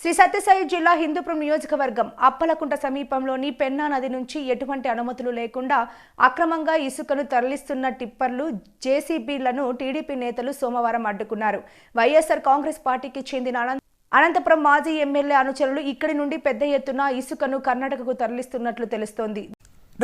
శ్రీ సత్యసాయి జిల్లా హిందూపురం నియోజకవర్గం అప్పలకుంట సమీపంలోని పెన్నా నది నుంచి ఎటువంటి అనుమతులు లేకుండా అక్రమంగా ఇసుకను తరలిస్తున్న టిప్పర్లు జేసీబీలను టీడీపీ నేతలు సోమవారం అడ్డుకున్నారు. వైఎస్ఆర్ కాంగ్రెస్ పార్టీకి చెందిన అనంత అనంతపురం మాజీ ఎమ్మెల్యే అనుచరులు ఇక్కడి నుండి పెద్ద ఎత్తున ఇసుకను కర్ణాటకకు తరలిస్తున్నట్లు తెలుస్తోంది.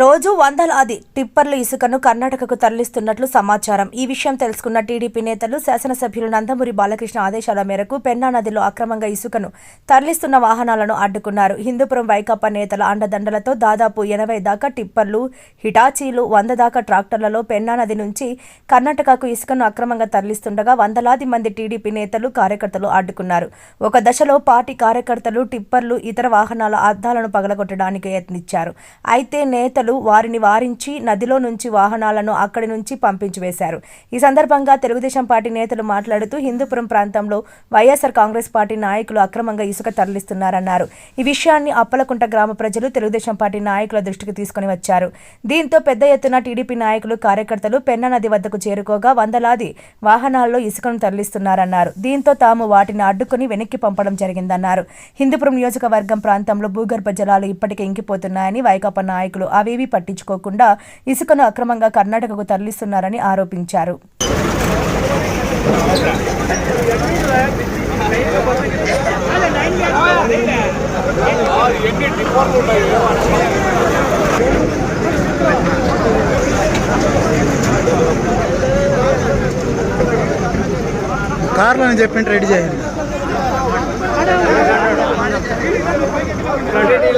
రోజు వందలాది టిప్పర్ల ఇసుకను కర్ణాటకకు తరలిస్తున్నట్లు సమాచారం. ఈ విషయం తెలుసుకున్న టీడీపీ నేతలు శాసనసభ్యులు నందమూరి బాలకృష్ణ ఆదేశాల మేరకు పెన్నా నదిలో అక్రమంగా ఇసుకను తరలిస్తున్న వాహనాలను అడ్డుకున్నారు. హిందూపురం వైకాపా నేతల అండదండలతో దాదాపు ఎనభై దాకా టిప్పర్లు హిటాచీలు వంద దాకా ట్రాక్టర్లలో పెన్నా నది నుంచి కర్ణాటకకు ఇసుకను అక్రమంగా తరలిస్తుండగా వందలాది మంది టీడీపీ నేతలు కార్యకర్తలు అడ్డుకున్నారు. ఒక దశలో పార్టీ కార్యకర్తలు టిప్పర్లు ఇతర వాహనాల అద్దాలను పగలగొట్టడానికి యత్నించారు. అయితే నేతలు వారిని వారించి నదిలో నుంచి వాహనాలను అక్కడి నుంచి పంపించి వేశారు. ఈ సందర్భంగా తెలుగుదేశం పార్టీ నేతలు మాట్లాడుతూ హిందూపురం ప్రాంతంలో వైఎస్ఆర్ కాంగ్రెస్ పార్టీ నాయకులు అక్రమంగా ఇసుక తరలిస్తున్నారన్నారు. ఈ విషయాన్ని అప్పలకుంట గ్రామ ప్రజలు తెలుగుదేశం పార్టీ నాయకుల దృష్టికి తీసుకుని వచ్చారు. దీంతో పెద్ద ఎత్తున టీడీపీ నాయకులు కార్యకర్తలు పెన్నా నది వద్దకు చేరుకోగా వందలాది వాహనాల్లో ఇసుకను తరలిస్తున్నారన్నారు. దీంతో తాము వాటిని అడ్డుకుని వెనక్కి పంపడం జరిగిందన్నారు. హిందూపురం నియోజకవర్గం ప్రాంతంలో భూగర్భ జలాలు ఇప్పటికే ఇంకిపోతున్నాయని వైకాపా నాయకులు అవి ఏవీ పట్టించుకోకుండా ఇసుకను అక్రమంగా కర్ణాటకకు తరలిస్తున్నారని ఆరోపించారు. కార్లో చెప్పింటే రెడీ చేయండి.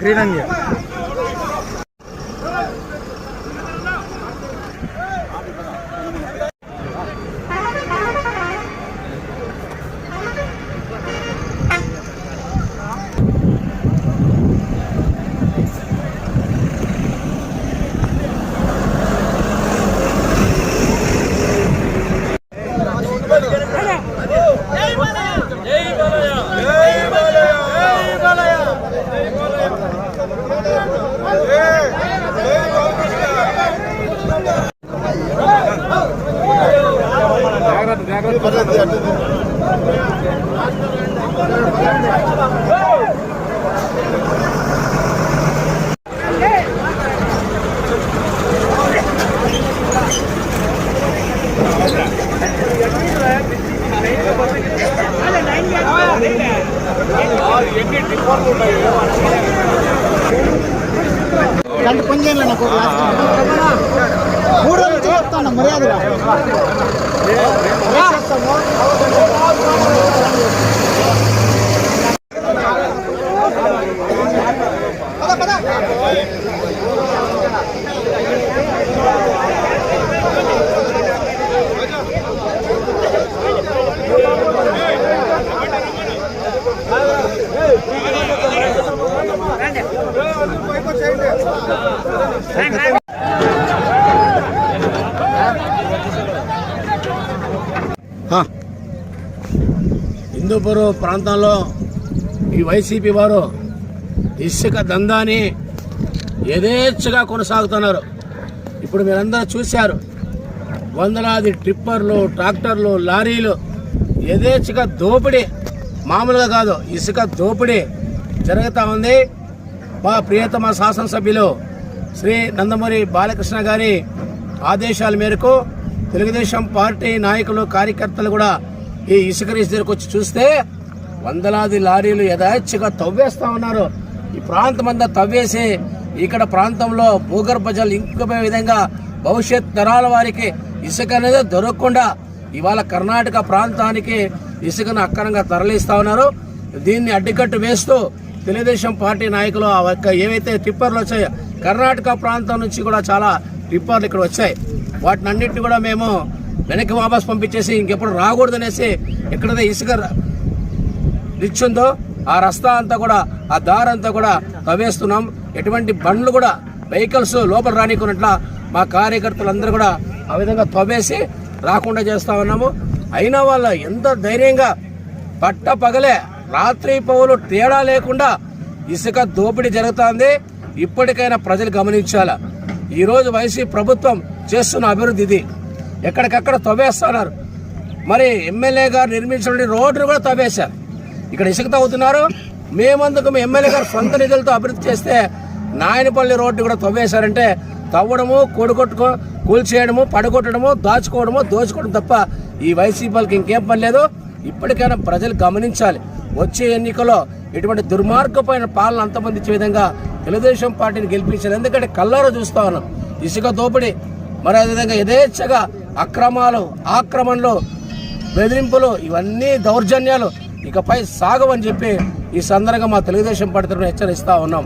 క్రీడంగా. এখন హిందూపురం ప్రాంతంలో ఈ వైసీపీ వారు ఇసుక దందాని యథేచ్ఛగా కొనసాగుతున్నారు. ఇప్పుడు మీరందరూ చూశారు. వందలాది ట్రిప్పర్లు ట్రాక్టర్లు లారీలు యథేచ్ఛగా దోపిడీ మామూలుగా కాదు ఇసుక దోపిడీ జరుగుతూ ఉంది. మా ప్రియతమ శాసనసభ్యులు శ్రీ నందమూరి బాలకృష్ణ గారి ఆదేశాల మేరకు తెలుగుదేశం పార్టీ నాయకులు కార్యకర్తలు కూడా ఈ ఇసుక రీస్ దగ్గరకు వచ్చి చూస్తే వందలాది లారీలు యథాచ్ఛగా తవ్వేస్తా ఉన్నారు. ఈ ప్రాంతం అంతా తవ్వేసి ఇక్కడ ప్రాంతంలో భూగర్భ జలం ఇంకిపోయే విధంగా భవిష్యత్ తరాల వారికి ఇసుక అనేది దొరకకుండా ఇవాళ కర్ణాటక ప్రాంతానికి ఇసుకను అక్రమంగా తరలిస్తా ఉన్నారు. దీన్ని అడ్డుకట్టు వేస్తూ తెలుగుదేశం పార్టీ నాయకులు ఆ యొక్క ఏవైతే టిప్పర్లు వచ్చాయో కర్ణాటక ప్రాంతం నుంచి కూడా చాలా టిప్పర్లు ఇక్కడ వచ్చాయి. వాటిని అన్నింటినీ కూడా మేము వెనక్కి వాపస్ పంపించేసి ఇంకెప్పుడు రాకూడదనేసి ఎక్కడైతే ఇసుక రిచ్ ఉందో ఆ రస్తా అంతా కూడా ఆ దారి అంతా కూడా తవ్వేస్తున్నాం ఎటువంటి బండ్లు కూడా వెహికల్స్ లోపల రానికున్నట్ల మా కార్యకర్తలందరూ కూడా ఆ విధంగా తవ్వేసి రాకుండా చేస్తా ఉన్నాము. అయినా వాళ్ళ ఎంత ధైర్యంగా పట్ట పగలే రాత్రి పౌలు తేడా లేకుండా ఇసుక దోపిడీ జరుగుతోంది. ఇప్పటికైనా ప్రజలు గమనించాల? ఈరోజు వైసీపీ ప్రభుత్వం చేస్తున్న అభివృద్ధి ఇది. ఎక్కడికక్కడ తవ్వేస్తున్నారు. మరి ఎమ్మెల్యే గారు నిర్మించిన రోడ్డు కూడా తవ్వేశారు. ఇక్కడ ఇసుక తవ్వుతున్నారు. మేమందుకు మీ ఎమ్మెల్యే గారు సొంత నిధులతో అభివృద్ధి చేస్తే నాయనపల్లి రోడ్డు కూడా తవ్వేశారంటే తవ్వడము కొడుకొట్టుకో కూల్చేయడము పడగొట్టడము దాచుకోవడము దోచుకోవడం తప్ప ఈ వైసీపీ వాళ్ళకి ఇంకేం పని లేదు. ఇప్పటికైనా ప్రజలు గమనించాలి. వచ్చే ఎన్నికలో ఇటువంటి దుర్మార్గమైన పాలన అంతమందించే విధంగా తెలుగుదేశం పార్టీని గెలిపించారు ఎందుకంటే కల్లారో చూస్తా ఉన్నాం. ఇసుక దోపిడీ మరి అదేవిధంగా యథేచ్ఛగా అక్రమాలు ఆక్రమణలు బెదిరింపులు ఇవన్నీ దౌర్జన్యాలు ఇకపై సాగవని చెప్పి ఈ సందర్భంగా మా తెలుగుదేశం పార్టీ హెచ్చరిస్తూ ఉన్నాం.